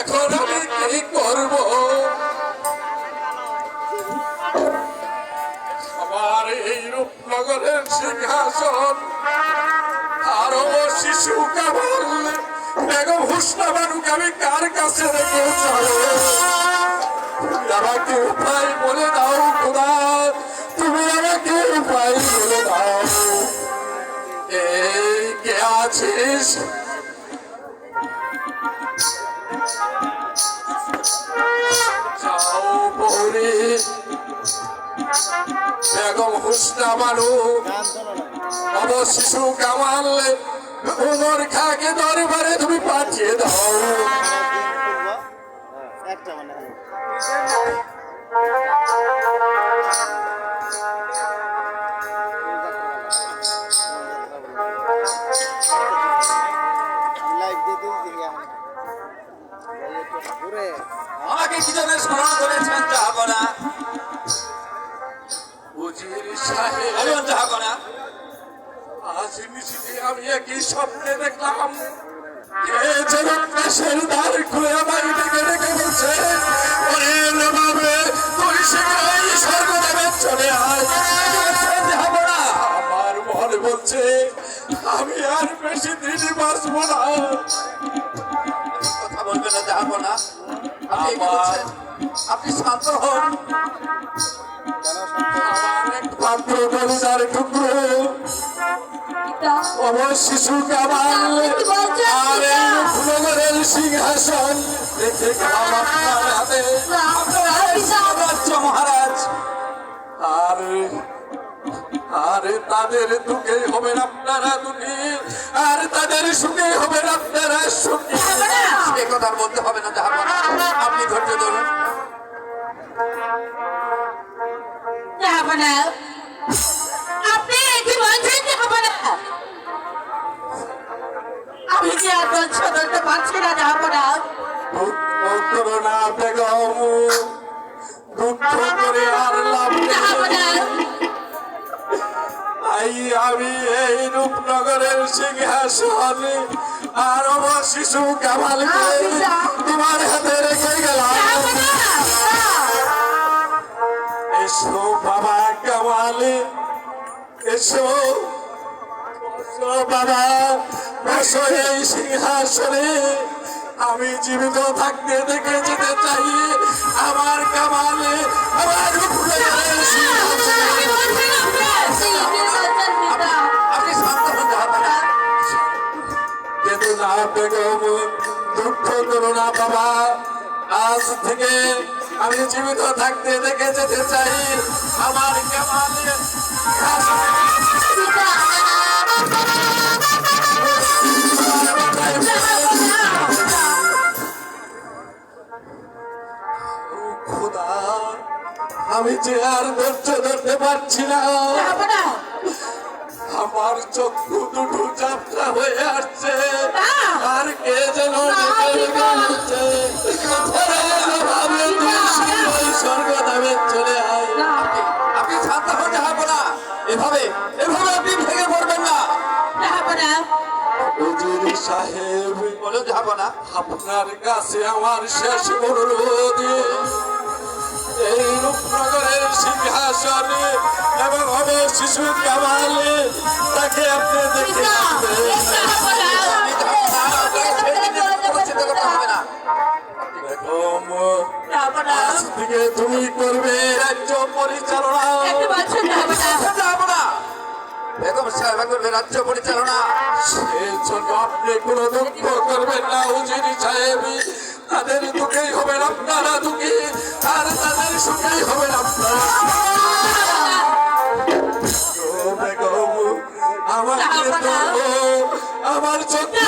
এখন আমি কি করব? আমার এই রূপনগরের সিংহাসন, আরও শিশু কামাল বেগম হুসনা আমি কার কাছে রেখে চলো? আমাকে উপায় বলে দাও, খোদা। তুমি আমাকে উপায় বলে দাও। এই কে আছিস? বেগম হুসনা বানু অবশিশু কামাল, উমর খাকে দরবারে তুমি পাঠিয়ে দাও। আমাকে কি জন্য স্মরণ করেছেন যাব না না। আজ নিশিতে আমি একই স্বপ্নে দেখলাম। কে যেন দেশের দ্বার খুলে আমায় ডেকে ডেকে বলছে ওরে নবাবে তুই শীঘ্রই স্বর্গদেবে চলে আয়। আমার মন বলছে আমি আর বেশি দিন বাঁচবো না। কথা বলবেন না। যাব না আমার- বলছেন আপনি শান্ত হন। কলিজার টুকরো সিংহাসন রেখে আপনার হাতে। মহারাজ। আর আর তাদের দুঃখে হবেন আপনারা দুঃখী আর তাদের সুখে হবেন আপনারা সুখী কথার মধ্যে হবে না। আপনি কি বলছেন যাব না? আমি কি আর বলছো ধরতে পারছি না যাব না দুঃখ না? বেগম দুঃখ করে আর লাভ যাব নেই না তাই আমি এই রূপনগরের সিংহাসন আর শিশু কামালকে তোমার হাতে রেখে কামাল এসো। বাবা, বসো এই সিংহাসনে। আমি জীবিত থাকতে দেখে যেতে চাই। আমার কামালে, আমার বেগম দুঃখ করো না বাবা। আজ থেকে আমি জীবিত থাকতে দেখে যেতে চাই। আমি যে আর ধৈর্য ধরতে পারছি না। আমার চক্ষু দুটো যাত্রা হয়ে আসছে। আর কে যেন স্বর্গধামে চলে আয়। আপনি না। এভাবে এভাবে আপনি ভেঙে পড়বেন না। যাব সাহেব বলুন যাব না। আপনার কাছে আমার শেষ অনুরোধ। এই রূপনগরের সিংহাসনে এবং হবে শিশু কামালে তাকে আপনি দেখে পিতা আসবেন। যাব না আপনি যাব না আপনাকে সেই দিনের কোনো চিন্তা করতে হবে। না বেগম, আজ থেকে তুমি করবে রাজ্য পরিচালনা। বেগম সাহেব করবে রাজ্য পরিচালনা। সেই জন্য আপনি কোনো দুঃখ করবেন না উজিরি সাহেব। দুঃখেই হবেন আপনারা দুঃখী আর তাদের সুখেই হবেন আপনারা। আমার আমার চোখে